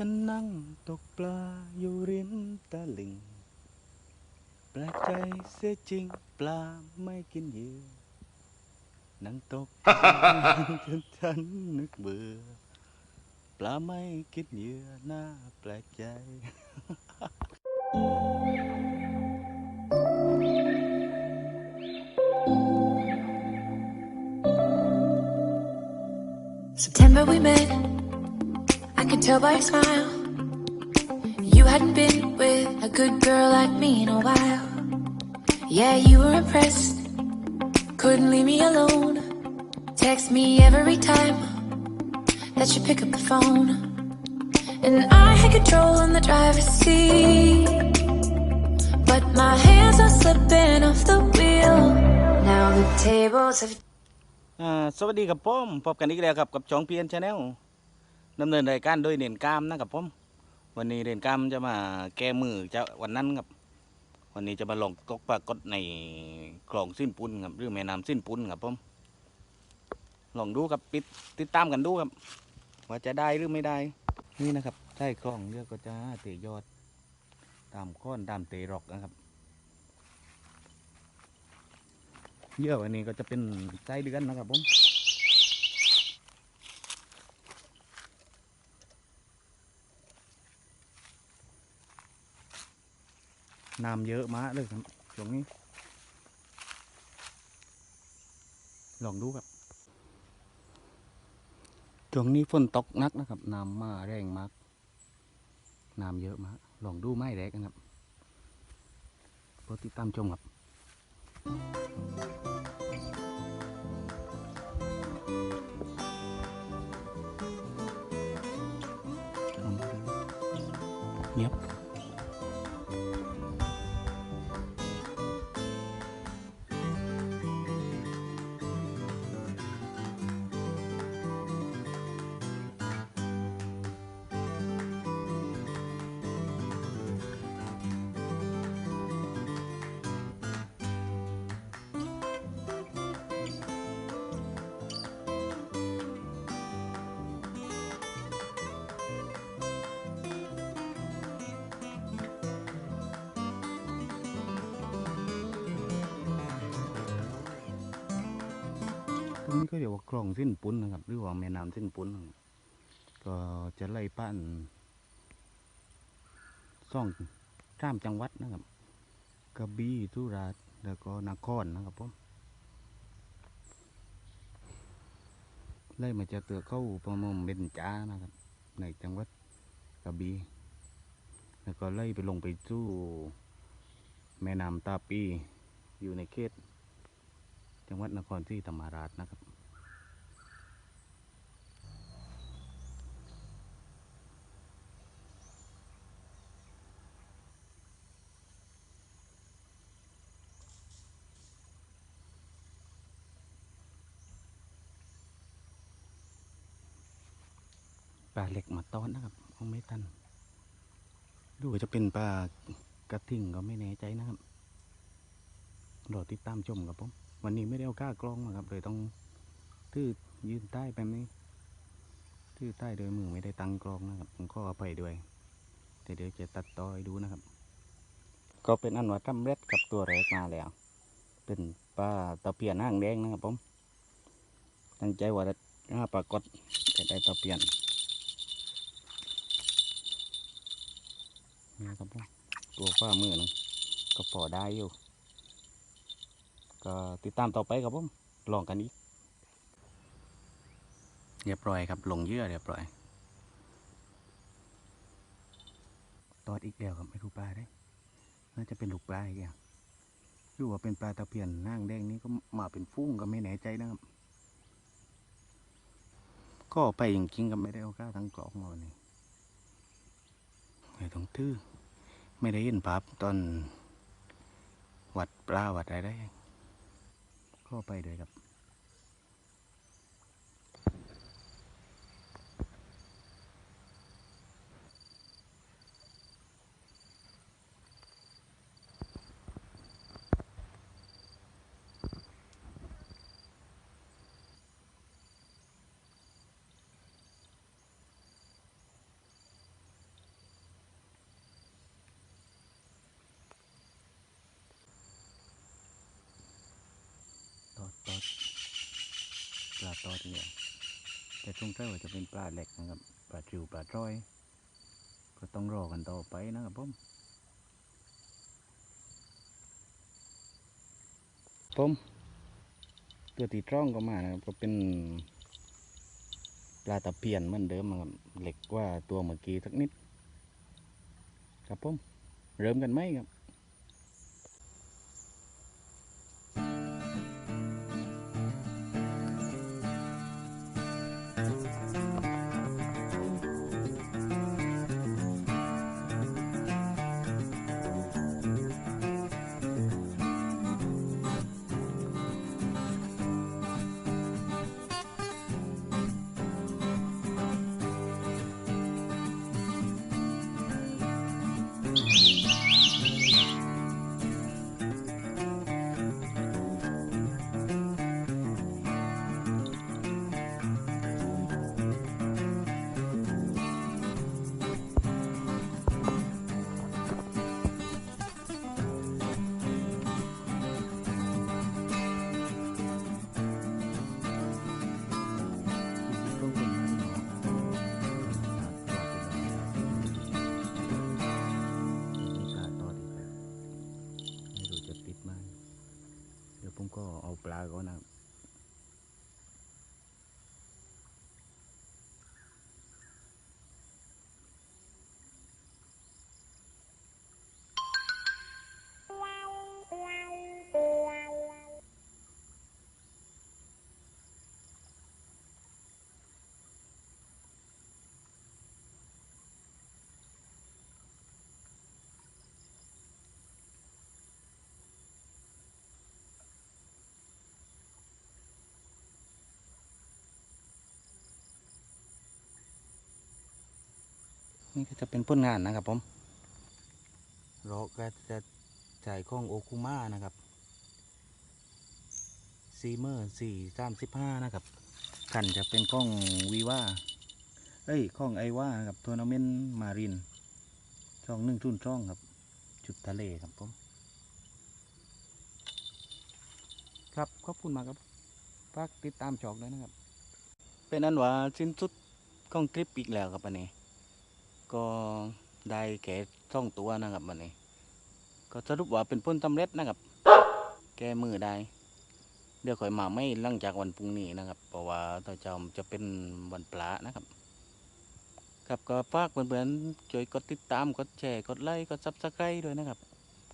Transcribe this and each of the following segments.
ฉันนั่งตกปลาอยู่ริมตะลิ่ง แปลกใจเสียจริงปลาไม่กินเหยื่อนั่งตกจนฉันนึกเบื่อ ปลาไม่กินเหยื่อน่าแปลกใจ September we met. I could tell by your smile. You hadn't been with a good girl like me in a while. Yeah, you were impressed. Couldn't leave me alone. Text me every time that you pick up the phone. And I had control in the driver's seat. But my hands are slipping off the wheel. Now the tables have อ่าสวัสดีครับผมพบกันอีกแล้วครับกับช่องเพียนชาแนล ดำเนินรายการโดยเด่นกล้ามนะครับผมวันนี้เด่นกล้ามจะมาแก้มือจะวันนั้นครับ วันนี้จะมาลงตกปลากดในคลองสิ้นปุ้นครับหรือแม่น้ำสิ้นปุ้นครับผมลองดูครับปิดติดตามกันดูครับ ว่าจะได้หรือไม่ได้ นี่นะครับใช่คลองเรือก็จะเตะยอด ตามค้อนตามเตะรอกนะครับเยอะวันนี้ก็จะเป็นไส้เดือนนะครับผม น้ำเยอะมากเลยครับช่วงนี้ ลองดูครับช่วงนี้ฝนตกหนักนะครับ น้ำมาแรงมาก น้ำเยอะมาก ลองดูไม้แรกนะครับโปรดติดตามชมครับเงียบ นี้ก็เรียกว่าคลองเส้นปุ้นนะครับ หรือว่าแม่น้ำเส้นปุ้น ก็จะไล่ป้านซ่องข้ามจังหวัดนะครับกระบี่สุราษฎร์แล้วก็นครนะครับผมไล่มาจะเตือเข้าประมงเบญจานะครับ ในจังหวัดกระบี่แล้วก็ไล่ไปลงไปสู่แม่น้ำตาปีอยู่ในเขต จังหวัดนครศรีธรรมราชนะครับ ปลาเหล็กมาต้อนนะครับเอาไม่ทันดูจะเป็นปลากระทิงก็ไม่แน่ใจนะครับรอติดตามชมครับผม วันนี้ไม่ได้เอาก้ากล้องมาครับเลยต้องทื่อยืนใต้แบบนี้ทื่อใต้โดยมือไม่ได้ตั้งกล้องนะครับผมก็เอาไปด้วย แต่เดี๋ยวจะตัดต่อให้ดูนะครับ ก็เป็นอันว่าทำเร็จกับตัวแรกมาแล้ว เป็นปลาตะเพียนห้างแดงนะครับผมตั้งใจว่าจะหาปลากดจะได้ตะเพียนนี่ครับผมตัวฝ้ามือนึงก็พอได้อยู่ ก็ติดตามต่อไปครับผมลองกันอีกเรียบร้อยครับลงเยื่อเรียบร้อยตอดอีกแล้วครับไม่รู้ปลาได้ น่าจะเป็นลูกปลาอีกอย่างหรือว่าเป็นปลาตะเพียนนางแดงนี้ก็มาเป็นฟุ้งก็ไม่แน่ใจนะครับ ก็ไปจริงๆก็ไม่ได้เอาข้าทั้งกรอกมาวันนี้ไม่ต้องทื่อไม่ได้เห็นภาพตอนวัดปลาวัดอะไรได้ ข้อไปเลยครับ ตอดปลาตอดเนี่ยแต่ช่วงเช้าจะเป็นปลาเหล็กนะครับปลาจิวปลาจ้อย ก็ต้องรอกันต่อไปนะครับผมผมตัวตีจ้องก็มานะครับก็เป็นปลาตะเพียนเหมือนเดิมนะครับเหล็กกว่าตัวเมื่อกี้สักนิด ครับผมเริ่มกันไหมครับ เอ นนะครับนี่ก็จะเป็นผลงานนะครับผมเราก็จะจ่ายข้องโอคุมานะครับซีเมอร์สี่สามสิบห้านะครับกันจะเป็นข้องวีว่าเอ้ยข้องไอว่ากับทัวร์นาเมนต์มาริน ช่องหนึ่งทุ่นช่องครับ จุดทะเลครับผม ครับขอบคุณมากครับฝากติดตามจอกด้วยนะครับ เป็นอันว่าสิ้นสุดของคลิปอีกแล้วครับอันนี้ ก็ได้แก่ช่องตัวนะครับวันนี้ ก็สรุปว่าเป็นพ้นสำเร็จนะครับ แก้มือได้ เดี๋ยวค่อยมาไม่หลังจากวันพรุ่งนี้นะครับ เพราะว่าต่อจอมจะเป็นวันปลานะครับ ครับก็ฝากเพื่อนๆช่วยกดติดตามกดแชร์กดไลค์กดซับสไครต์ด้วยนะครับ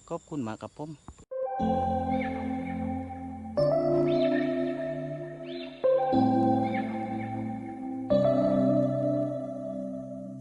ขอบคุณมากครับผม